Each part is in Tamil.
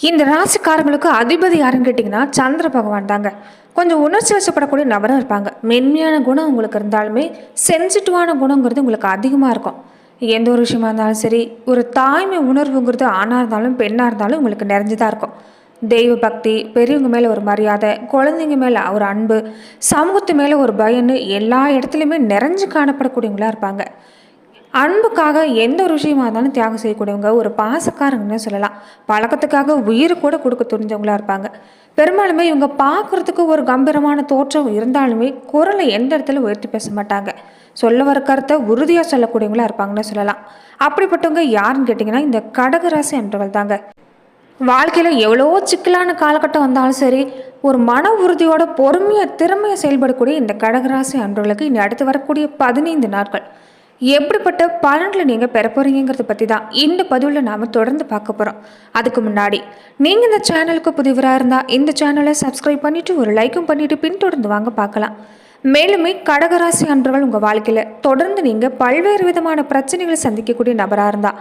இந்த ராசிக்காரங்களுக்கு அதிபதி யாருன்னு கேட்டிங்கன்னா சந்திர பகவான் தாங்க. கொஞ்சம் உணர்ச்சி வசப்படக்கூடிய நபராக இருப்பாங்க. மென்மையான குணம் உங்களுக்கு இருந்தாலுமே சென்சிட்டிவான குணங்கிறது உங்களுக்கு அதிகமாக இருக்கும். எந்த ஒரு விஷயமா இருந்தாலும் சரி ஒரு தாய்மை உணர்வுங்கிறது ஆணாக இருந்தாலும் பெண்ணாக இருந்தாலும் உங்களுக்கு நிறைஞ்சுதான் இருக்கும். தெய்வ பக்தி பெரியவங்க மேலே ஒரு மரியாதை குழந்தைங்க மேலே ஒரு அன்பு சமூகத்து மேலே ஒரு பயன்னு எல்லா இடத்துலையுமே நிறைஞ்சு காணப்படக்கூடியவங்களா இருப்பாங்க. அன்புக்காக எந்த ஒரு விஷயமா இருந்தாலும் தியாகம் செய்யக்கூடியவங்க ஒரு பாசக்காரங்கன்னு சொல்லலாம். பழக்கத்துக்காக உயிர் கூட கொடுக்க துணிஞ்சவங்களா இருப்பாங்க. பெரும்பாலுமே இவங்க பார்க்குறதுக்கு ஒரு கம்பீரமான தோற்றம் இருந்தாலுமே குரலை எந்த இடத்துல உயர்த்தி பேச மாட்டாங்க. சொல்ல வர கருத்தை உறுதியாக சொல்லக்கூடியவங்களா இருப்பாங்கன்னு சொல்லலாம். அப்படிப்பட்டவங்க யாருன்னு கேட்டிங்கன்னா இந்த கடகராசி என்றவள் தாங்க. வாழ்க்கையில் எவ்வளோ சிக்கலான காலகட்டம் வந்தாலும் சரி ஒரு மன உறுதியோட பொறுமையை திறமையை செயல்படக்கூடிய இந்த கடகராசி அன்றவர்களுக்கு இனி அடுத்து வரக்கூடிய பதினைந்து நாட்கள். எப்படிப்பட்ட பலன்களை நீங்கள் பெற போகிறீங்கிறத பற்றி தான் இந்த பதிவில் நாம் தொடர்ந்து பார்க்க போகிறோம் அதுக்கு முன்னாடி நீங்கள் இந்த சேனலுக்கு புதிவராக இருந்தால் இந்த சேனலை சப்ஸ்கிரைப் பண்ணிவிட்டு ஒரு லைக்கும் பண்ணிவிட்டு பின்தொடர்ந்து வாங்க பார்க்கலாம். மேலுமே கடகராசி அன்றவர்கள் உங்கள் வாழ்க்கையில் தொடர்ந்து நீங்கள் பல்வேறு விதமான பிரச்சனைகளை சந்திக்கக்கூடிய நபராக இருந்தால்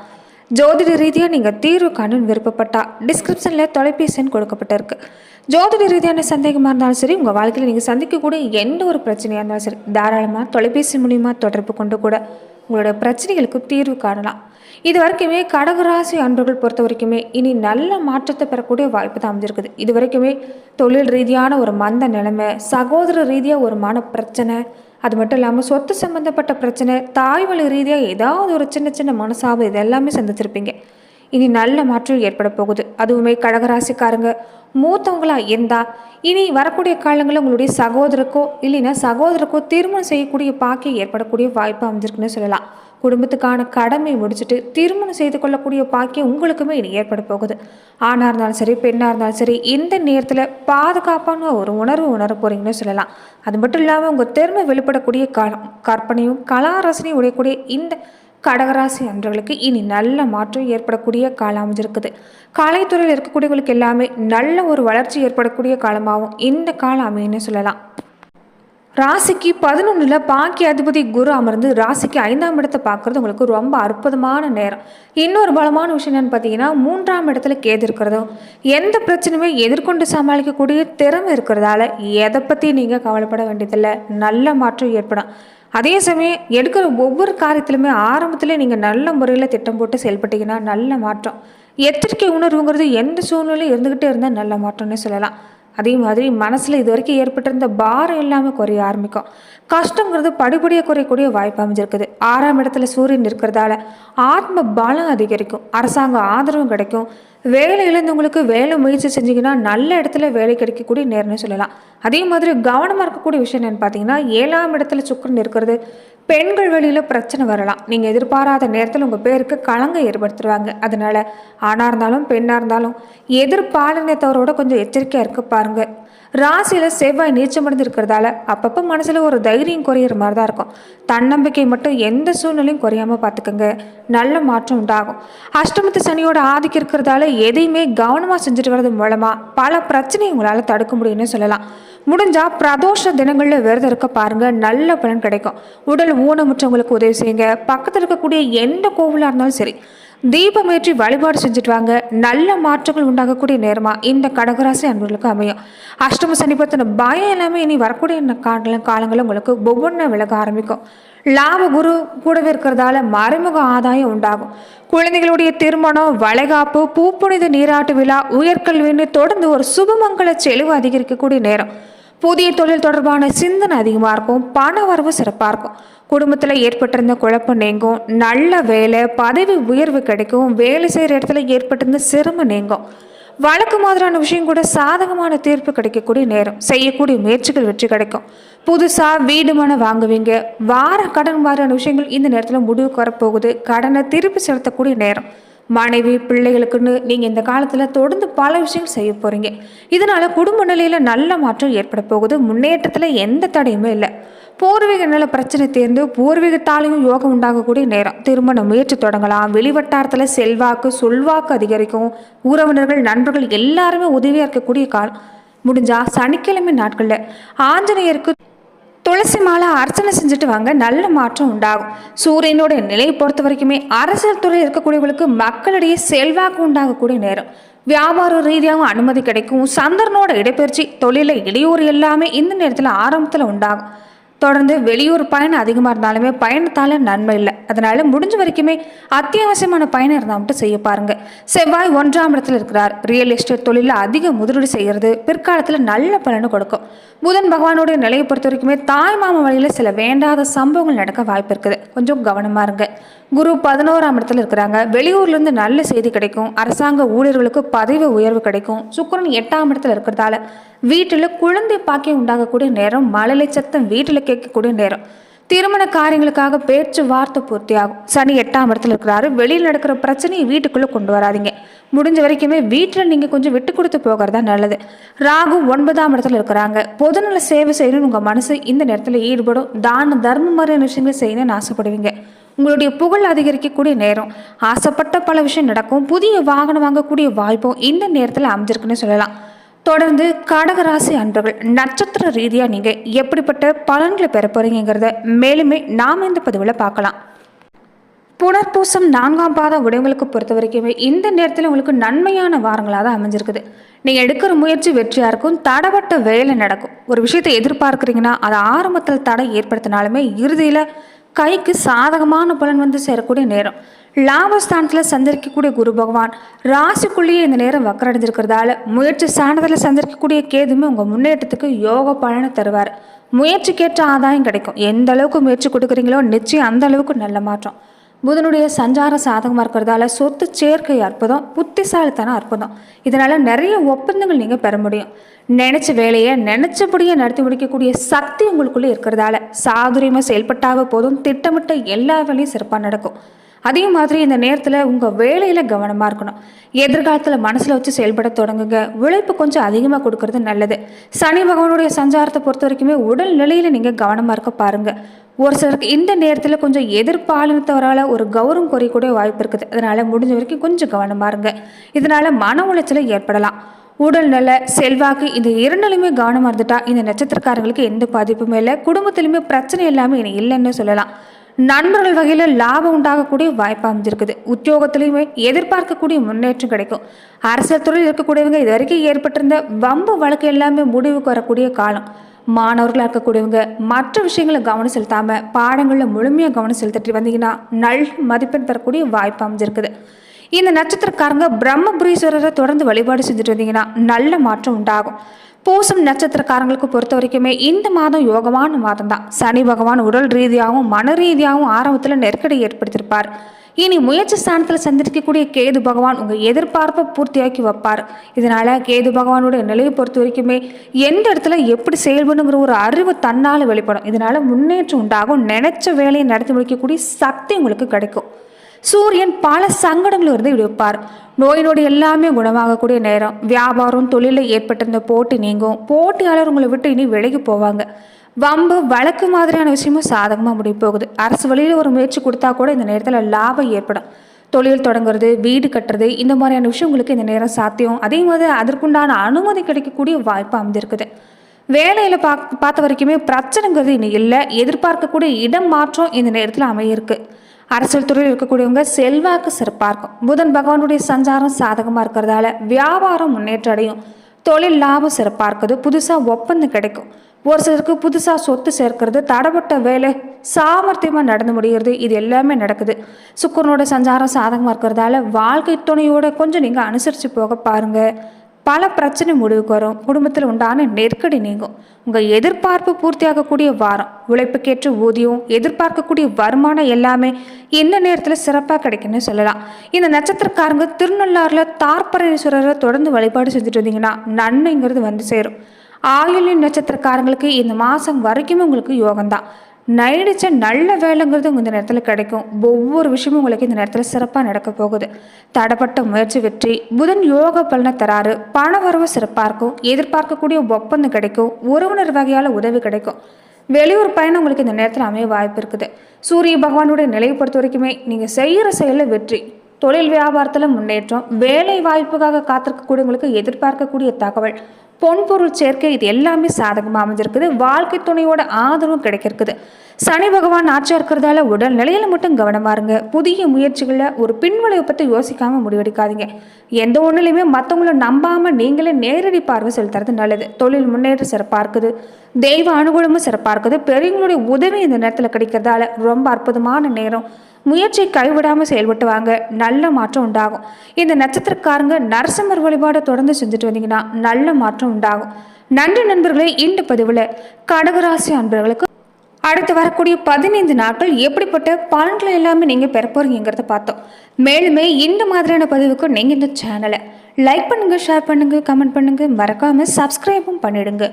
ஜோதிட ரீதியாக நீங்கள் தீர்வு காணும் விருப்பப்பட்டால் டிஸ்கிரிப்ஷனில் தொலைபேசி எண் கொடுக்கப்பட்டிருக்கு. ஜோதிட ரீதியான சந்தேகமாக இருந்தாலும் சரி உங்கள் வாழ்க்கையில் நீங்கள் சந்திக்கக்கூடிய எந்த ஒரு பிரச்சனையாக இருந்தாலும் சரி தாராளமாக தொலைபேசி மூலிமா தொடர்பு கொண்டு கூட உங்களோட பிரச்சனைகளுக்கு தீர்வு காணலாம். இது வரைக்குமே கடகராசி அன்பர்கள் பொறுத்த வரைக்குமே இனி நல்ல மாற்றத்தை பெறக்கூடிய வாய்ப்பு தான் அமைஞ்சிருக்குது. இது வரைக்குமே தொழில் ரீதியான ஒரு மந்த நிலைமை சகோதர ரீதியாக ஒரு மன பிரச்சனை அது மட்டும் இல்லாமல் சொத்து சம்மந்தப்பட்ட பிரச்சனை தாய்வழி ரீதியாக ஏதாவது ஒரு சின்ன சின்ன மனசாபம் இது எல்லாமே சந்திச்சிருப்பீங்க. இனி நல்ல மாற்றம் ஏற்பட போகுது. அதுவுமே கடகராசிக்காரங்க மூத்தவங்களா இருந்தா இனி வரக்கூடிய காலங்களில் உங்களுடைய சகோதரக்கோ இல்லைன்னா சகோதரக்கோ திருமணம் செய்யக்கூடிய பாக்கியம் ஏற்படக்கூடிய வாய்ப்பு அமைஞ்சிருக்குன்னு சொல்லலாம். குடும்பத்துக்கான கடமை முடிச்சுட்டு திருமணம் செய்து கொள்ளக்கூடிய பாக்கியம் உங்களுக்குமே இனி ஏற்பட போகுது. ஆணாக இருந்தாலும் சரி பெண்ணாக இருந்தாலும் சரி இந்த நேரத்தில் பாதுகாப்பான ஒரு உணர்வு உணர போகிறீங்கன்னு சொல்லலாம். அது மட்டும் இல்லாமல் உங்கள் திறமை வெளிப்படக்கூடிய காலம். கற்பனையும் கலா ரசனையும் உடையக்கூடிய இந்த கடகராசி அன்றவர்களுக்கு இனி நல்ல மாற்றம் ஏற்படக்கூடிய காலம் அமைஞ்சிருக்குது. கலைத்துறையில் இருக்கக்கூடியவங்களுக்கு எல்லாமே நல்ல ஒரு வளர்ச்சி ஏற்படக்கூடிய காலமாகவும் இந்த காலம் அமையுன்னு சொல்லலாம். ராசிக்கு பதினொன்றில் பாக்கிய அதிபதி குரு அமர்ந்து ராசிக்கு ஐந்தாம் இடத்தை பார்க்குறது உங்களுக்கு ரொம்ப அற்புதமான நேரம். இன்னொரு பலமான விஷயம் என்னன்னு பார்த்தீங்கன்னா மூன்றாம் இடத்துல கேது இருக்கிறதும் எந்த பிரச்சனையுமே எதிர்கொண்டு சமாளிக்கக்கூடிய திறமை இருக்கிறதால எதை பற்றி நீங்கள் கவலைப்பட வேண்டியதில்லை. நல்ல மாற்றம் ஏற்படும். அதே சமயம் எடுக்கிற ஒவ்வொரு காரியத்திலுமே ஆரம்பத்தில் நீங்கள் நல்ல முறையில் திட்டம் போட்டு செயல்பட்டீங்கன்னா நல்ல மாற்றம். எச்சரிக்கை உணர்வுங்கிறது எந்த சூழ்நிலையும் இருந்துக்கிட்டே இருந்தால் நல்ல மாற்றம்னே சொல்லலாம். அதே மாதிரி மனசில் இது வரைக்கும் ஏற்பட்டிருந்த பாரம் எல்லாமே குறைய ஆரம்பிக்கும். கஷ்டங்கிறது படிப்படியாக குறையக்கூடிய வாய்ப்பு அமைஞ்சிருக்குது. ஆறாம் இடத்துல சூரியன் இருக்கிறதால ஆத்ம பலம் அதிகரிக்கும். அரசாங்க ஆதரவும் கிடைக்கும். வேலை இழந்தவங்களுக்கு வேலை முயற்சி செஞ்சீங்கன்னா நல்ல இடத்துல வேலை கிடைக்கக்கூடிய நேரம்னு சொல்லலாம். அதே மாதிரி கவனமாக இருக்கக்கூடிய விஷயம் என்னென்னு பார்த்தீங்கன்னா ஏழாம் இடத்துல சுக்கரன் இருக்கிறது பெண்கள் வழியில் பிரச்சனை வரலாம். நீங்கள் எதிர்பாராத நேரத்தில் உங்கள் பேருக்கு களங்கம் ஏற்படுத்துருவாங்க. அதனால் ஆணாக இருந்தாலும் பெண்ணாக இருந்தாலும் எதிர்பாலினத்தவரோட கொஞ்சம் எச்சரிக்கையாக இருக்க பாருங்கள் ராசியில் செவ்வாய் நீச்சமடைந்து இருக்கிறதால அப்பப்போ மனசில் ஒரு தைரியம் குறையிற மாதிரி தான் இருக்கும். தன்னம்பிக்கை மட்டும் எந்த சூழ்நிலையும் குறையாமல் பார்த்துக்கோங்க நல்ல மாற்றம் உண்டாகும். அஷ்டமத்து சனியோட ஆதிக்கம் இருக்கிறதால எதையுமே கவனமாக செஞ்சுட்டு வர்றது மூலமாக பல பிரச்சனையை உங்களால் தடுக்க முடியும்னு சொல்லலாம். முடிஞ்சால் பிரதோஷ தினங்களில் விரதம் இருக்க பாருங்கள் நல்ல பலன் கிடைக்கும். உடல் ஊனமுற்றவங்களுக்கு உதவி செய்யுங்க. பக்கத்தில் இருக்கக்கூடிய எந்த கோவிலாக இருந்தாலும் சரி. தீபமேற்றி வழிபாடு செஞ்சுட்டு வாங்க. நல்ல மாற்றங்கள் உண்டாகக்கூடிய நேரமாக இந்த கடகராசி அன்பர்களுக்கு அமையும். அஷ்டம சனி பத்தின பயம் எல்லாமே இனி வரக்கூடிய இந்த கால காலங்களில் உங்களுக்கு ஒவ்வொன்றும் விலக ஆரம்பிக்கும். லாப குரு கூடவே இருக்கிறதால மறைமுக ஆதாயம் உண்டாகும். குழந்தைகளுடைய திருமணம் வளைகாப்பு பூப்புனித நீராட்டு விழா உயர்கல்வின்னு தொடர்ந்து ஒரு சுபமங்கல செலவு அதிகரிக்கக்கூடிய நேரம். புதிய தொழில் தொடர்பான சிந்தனை அதிகமாக இருக்கும். பண வரவு சிறப்பாக இருக்கும். குடும்பத்தில் ஏற்பட்டிருந்த குழப்பம் நீங்கும். நல்ல வேலை பதவி உயர்வு கிடைக்கும் வேலை செய்கிற இடத்துல ஏற்பட்டிருந்த சிரமம் நீங்கும். வழக்கு மாதிரியான விஷயம் கூட சாதகமான தீர்ப்பு கிடைக்கக்கூடிய நேரம். செய்யக்கூடிய முயற்சிகள் வெற்றி கிடைக்கும். புதுசாக வீடு மனை வாங்குவீங்க. வார கடன் மாதிரியான விஷயங்கள் இந்த நேரத்தில் முடிவுக்கு வரப்போகுது. கடனை திருப்பி செலுத்தக்கூடிய நேரம். மனைவி பிள்ளைகளுக்குன்னு நீங்கள் இந்த காலத்தில் தொடர்ந்து பல விஷயங்கள் செய்ய போகிறீங்க இதனால் குடும்ப நிலையில் நல்ல மாற்றம் ஏற்பட போகுது. முன்னேற்றத்தில் எந்த தடையுமே இல்லை. பூர்வீக நில பிரச்சனை தேர்ந்து பூர்வீகத்தாலையும் யோகம் உண்டாகக்கூடிய நேரம். திருமண முயற்சி தொடங்கலாம். வெளிவட்டாரத்தில் செல்வாக்கு சொல்வாக்கு அதிகரிக்கும். உறவினர்கள் நண்பர்கள் எல்லாருமே உதவியாக இருக்கக்கூடிய காலம் முடிஞ்சால் சனிக்கிழமை நாட்களில் ஆஞ்சநேயருக்கு துளசி மாலை அர்ச்சனை செஞ்சுட்டு வாங்க. நல்ல மாற்றம் உண்டாகும். சூரியனோட நிலையை பொறுத்த வரைக்குமே அரசியல் துறையில் இருக்கக்கூடியவங்களுக்கு மக்களிடையே செல்வாக்கு உண்டாகக்கூடிய நேரம். வியாபார ரீதியாகவும் அனுமதி கிடைக்கும். சந்திரனோட இடப்பெயர்ச்சி தொழில இடையூறு எல்லாமே இந்த நேரத்தில் ஆரம்பத்தில் உண்டாகும். தொடர்ந்து வெளியூர் பயணம் அதிகமாக இருந்தாலுமே பயணத்தால் நன்மை இல்லை. அதனால முடிஞ்ச வரைக்குமே அத்தியாவசியமான பயணம் இருந்தால் மட்டும் செய்ய பாருங்க. செவ்வாய் ஒன்றாம் இடத்துல இருக்கிறார். ரியல் எஸ்டேட் தொழிலில் அதிக முதலீடு செய்கிறது பிற்காலத்தில் நல்ல பலனை கொடுக்கும். புதன் பகவானுடைய நிலையை பொறுத்த வரைக்குமே தாய் மாமா வழியில் சில வேண்டாத சம்பவங்கள் நடக்க வாய்ப்பு இருக்குது. கொஞ்சம் கவனமாக இருங்க. குரு பதினோராம் இடத்துல இருக்கிறாங்க. வெளியூர்லேருந்து நல்ல செய்தி கிடைக்கும். அரசாங்க ஊழியர்களுக்கு பதவி உயர்வு கிடைக்கும். சுக்கரன் எட்டாம் இடத்துல இருக்கிறதால வீட்டில் குழந்தை பாக்கியம் உண்டாகக்கூடிய நேரம் மழலை சத்தம் வீட்டில் கேட்கக்கூடிய நேரம். திருமண காரியங்களுக்காக பேச்சு வார்த்தை பூர்த்தியாகும். சனி எட்டாம் இடத்துல இருக்கிறாரு. வெளியில் நடக்கிற பிரச்சனையை வீட்டுக்குள்ளே கொண்டு வராதீங்க. முடிஞ்ச வரைக்குமே வீட்டில் நீங்கள் கொஞ்சம் விட்டு கொடுத்து போகிறதா நல்லது. ராகு ஒன்பதாம் இடத்துல இருக்கிறாங்க. பொதுநல சேவை செய்யணும்னு உங்கள் மனசு இந்த நேரத்தில் ஈடுபடும். தான தர்ம மாதிரியான விஷயங்களை செய்யணும்னு ஆசைப்படுவீங்க. உங்களுடைய புகழ் அதிகரிக்கக்கூடிய நேரம். ஆசைப்பட்ட பல விஷயம் நடக்கும். புதிய வாகனம் வாங்கக்கூடிய வாய்ப்பும் இந்த நேரத்தில் அமைஞ்சிருக்குன்னு சொல்லலாம். தொடர்ந்து கடகராசி அன்பர்கள் நட்சத்திர ரீதியாக நீங்கள் எப்படிப்பட்ட பலன்களை பெற போகிறீங்கிறத மேலுமே நாம் இந்த பதிவில் பார்க்கலாம். புனர்பூசம் நான்காம் பாத உடையவங்களுக்கு பொறுத்த வரைக்குமே இந்த நேரத்தில் உங்களுக்கு நன்மையான வாரங்களாக தான் அமைஞ்சிருக்குது. நீங்கள் எடுக்கிற முயற்சி வெற்றியாக இருக்கும் தடைப்பட்ட வேலை நடக்கும். ஒரு விஷயத்தை எதிர்பார்க்குறீங்கன்னா அது ஆரம்பத்தில் தடை ஏற்படுத்தினாலுமே இறுதியில் கைக்கு சாதகமான பலன் வந்து சேரக்கூடிய நேரம். லாபஸ்தானத்தில் சந்திரிக்கக்கூடிய குரு பகவான் ராசிக்குள்ளேயே இந்த நேரம் வக்கரடைஞ்சிருக்கிறதால முயற்சி சாணத்தில் சந்திரிக்கக்கூடிய கேதுமே உங்கள் முன்னேற்றத்துக்கு யோக பலனை தருவார். முயற்சிக்கேற்ற ஆதாயம் கிடைக்கும். எந்த அளவுக்கு முயற்சி கொடுக்குறீங்களோ நிச்சயம் அந்த அளவுக்கு நல்ல மாற்றம். புதனுடைய சஞ்சாரம் சாதகமாக இருக்கிறதால சொத்து சேர்க்கை அற்புதம் புத்திசாலித்தனம் அற்புதம். இதனால் நிறைய ஒப்பந்தங்கள் நீங்கள் பெற முடியும். நினச்ச வேலையை நினச்சபடியே நடத்தி முடிக்கக்கூடிய சக்தி உங்களுக்குள்ளே இருக்கிறதால சாதுரியமாக செயல்பட்டாவே போதும் திட்டமிட்ட எல்லா வேலையும் சிறப்பாக நடக்கும். அதே மாதிரி இந்த நேரத்தில் உங்கள் வேலையில் கவனமாக இருக்கணும். எதிர்காலத்தில் மனசில் வச்சு செயல்பட தொடங்குங்க. உழைப்பு கொஞ்சம் அதிகமாக கொடுக்கறது நல்லது. சனி பகவானுடைய சஞ்சாரத்தை பொறுத்த வரைக்குமே உடல் நிலையில் நீங்கள் கவனமாக இருக்க பாருங்கள் ஒரு சிலருக்கு இந்த நேரத்தில் கொஞ்சம் எதிர்பாலினத்தவரால் ஒரு கௌரவம் குறையக்கூடிய வாய்ப்பு இருக்குது. அதனால் முடிஞ்ச வரைக்கும் கொஞ்சம் கவனமாக இருங்க. இதனால் மன உளைச்சலை ஏற்படலாம். உடல் நல செல்வாக்கு இந்த இரண்டுலையுமே கவனமாக இருந்துட்டா இந்த நட்சத்திரக்காரங்களுக்கு எந்த பாதிப்புமே இல்லை. குடும்பத்திலுமே பிரச்சனை எல்லாமே இனி இல்லைன்னு சொல்லலாம். நண்பர்கள் வகையில் லாபம் உண்டாகக்கூடிய வாய்ப்பு அமைஞ்சிருக்குது. உத்தியோகத்திலையுமே எதிர்பார்க்கக்கூடிய முன்னேற்றம் கிடைக்கும். அரசியல் துறையில் இருக்கக்கூடியவங்க இது வரைக்கும் ஏற்பட்டிருந்த வம்பு வழக்கு எல்லாமே முடிவுக்கு வரக்கூடிய காலம். மாணவர்களாக இருக்கக்கூடியவங்க மற்ற விஷயங்களை கவனம் செலுத்தாமல் பாடங்களில் முழுமையாக கவனம் செலுத்திட்டு வந்தீங்கன்னா நல் மதிப்பெண் பெறக்கூடிய வாய்ப்பு அமைஞ்சிருக்குது. இந்த நட்சத்திரக்காரங்க பிரம்மபுரீஸ்வரரை தொடர்ந்து வழிபாடு செஞ்சுட்டு வந்தீங்கன்னா நல்ல மாற்றம் உண்டாகும். பூசம் நட்சத்திரக்காரங்களுக்கு பொறுத்த வரைக்குமே இந்த மாதம் யோகமான மாதம் தான் சனி பகவான் உடல் ரீதியாகவும் மன ரீதியாகவும் ஆரம்பத்தில் நெருக்கடி ஏற்படுத்தியிருப்பார். இனி முயற்சி ஸ்தானத்தில் சந்திரிக்கக்கூடிய கேது பகவான் உங்கள் எதிர்பார்ப்பை பூர்த்தியாக்கி வைப்பார். இதனால் கேது பகவானுடைய நிலையை பொறுத்த வரைக்குமே எந்த இடத்துல எப்படி செயல்படுங்கிற ஒரு அறிவு தன்னால் வெளிப்படும். இதனால் முன்னேற்றம் உண்டாகும். நினைச்ச வேலையை நடத்தி முடிக்கக்கூடிய சக்தி உங்களுக்கு கிடைக்கும். சூரியன் பல சங்கடங்களும் இருந்து விடுவிப்பார். நோய் நொடி எல்லாமே குணமாகக்கூடிய நேரம். வியாபாரம் தொழிலில் ஏற்பட்டிருந்த போட்டி நீங்கும். போட்டியாளர் உங்களை விட்டு இனி விலகி போவாங்க. வம்பு வழக்கு மாதிரியான விஷயமும் சாதகமாக முடிய போகுது. அரசு வழியில் ஒரு முயற்சி கொடுத்தா கூட இந்த நேரத்தில் லாபம் ஏற்படும். தொழில் தொடங்குறது வீடு கட்டுறது இந்த மாதிரியான விஷயம் உங்களுக்கு இந்த நேரம் சாத்தியம். அதே மாதிரி அதற்குண்டான அனுமதி கிடைக்கக்கூடிய வாய்ப்பு அமைந்திருக்குது வேலையில் பா பார்த்த வரைக்குமே பிரச்சனைங்கிறது இன்னும் இல்லை. எதிர்பார்க்கக்கூடிய இடம் மாற்றம் இந்த நேரத்தில் அமையிருக்கு. அரசியல் துறையில் இருக்கக்கூடியவங்க செல்வாக்கு சிறப்பாக இருக்கும் புதன் பகவானுடைய சஞ்சாரம் சாதகமாக இருக்கிறதால வியாபாரம் முன்னேற்றம் அடையும். தொழில் லாபம் சிறப்பாக இருக்குது புதுசாக ஒப்பந்தம் கிடைக்கும். ஒரு சிலருக்கு புதுசாக சொத்து சேர்க்கிறது தடப்பட்ட வேலை சாமர்த்தியமாக நடந்து முடிகிறது இது எல்லாமே நடக்குது. சுக்கரனோட சஞ்சாரம் சாதகமாக இருக்கிறதால வாழ்க்கை துணையோட கொஞ்சம் நீங்கள் அனுசரித்து போக பாருங்கள் பல பிரச்சனை முடிவுக்கு வரும். குடும்பத்தில் உண்டான நெருக்கடி நீங்கும். உங்கள் எதிர்பார்ப்பு பூர்த்தியாகக்கூடிய வாரம் உழைப்புக்கேற்ற ஊதியம் எதிர்பார்க்கக்கூடிய வருமானம் எல்லாமே இந்த நேரத்தில் சிறப்பாக கிடைக்குன்னு சொல்லலாம். இந்த நட்சத்திரக்காரங்க திருநள்ளாறில் தார்பரேஸ்வரரை தொடர்ந்து வழிபாடு செஞ்சுட்டு வந்தீங்கன்னா நன்மைங்கிறது வந்து சேரும். ஆயுளின் நட்சத்திரக்காரங்களுக்கு இந்த மாதம் வரைக்குமே உங்களுக்கு யோகம்தான். நைடிச்ச நல்ல வேலைங்கிறது இந்த நேரத்தில் கிடைக்கும். ஒவ்வொரு விஷயமும் உங்களுக்கு இந்த நேரத்தில் சிறப்பாக நடக்க போகுது. தடப்பட்ட முயற்சி வெற்றி புதன் யோக பலனை தராரு. பண வரவு சிறப்பாக இருக்கும். எதிர்பார்க்கக்கூடிய ஒப்பந்தம் கிடைக்கும். உறவினர் வகையால் உதவி கிடைக்கும். வெளியூர் பயணம் உங்களுக்கு இந்த நேரத்தில் அமைய வாய்ப்பு இருக்குது. சூரிய பகவானுடைய நிலையை பொறுத்த வரைக்குமே நீங்கள் செய்கிற செயலில் வெற்றி தொழில் வியாபாரத்தில் முன்னேற்றம் வேலை வாய்ப்புக்காக காத்திருக்கக்கூடியவங்களுக்கு எதிர்பார்க்கக்கூடிய தகவல் பொன்பொருள் சேர்க்கை இது எல்லாமே சாதகமாக அமைஞ்சிருக்குது. வாழ்க்கை துணையோட ஆதரவும் கிடைக்கிருக்குது. சனி பகவான் ஆட்சியாக இருக்கிறதால உடல் நிலையில மட்டும் கவனமா இருங்க. புதிய முயற்சிகளில் ஒரு பின்விளைவை பற்றி யோசிக்காமல் முடிவெடுக்காதீங்க. எந்த ஒன்றுலையுமே மற்றவங்கள நம்பாமல் நீங்களே நேரடி பார்வை செலுத்துறது நல்லது. தொழில் முன்னேற்றம் சிறப்பாக இருக்குது. தெய்வ அனுகூலமும் சிறப்பாக இருக்குது. பெரியவங்களுடைய உதவி இந்த நேரத்தில் கிடைக்கிறதால ரொம்ப அற்புதமான நேரம். முயற்சியை கைவிடாமல் செயல்பட்டு வாங்க. நல்ல மாற்றம் உண்டாகும். இந்த நட்சத்திரக்காரங்க நரசிம்மர் வழிபாடை தொடர்ந்து செஞ்சுட்டு வந்தீங்கன்னா நல்ல மாற்றம் உண்டாகும். நன்றி நண்பர்களே இந்த பதிவில் கடகராசி அன்பர்களுக்கு அடுத்து வரக்கூடிய பதினைந்து நாட்கள் எப்படிப்பட்ட பலன்களை எல்லாமே நீங்கள் பெற போகிறீங்கிறத பார்த்தோம். மேலுமே இந்த மாதிரியான பதிவுக்கு நீங்கள் இந்த சேனலை லைக் பண்ணுங்கள் ஷேர் பண்ணுங்கள் கமெண்ட் பண்ணுங்கள் மறக்காமல் சப்ஸ்கிரைபும் பண்ணிடுங்க.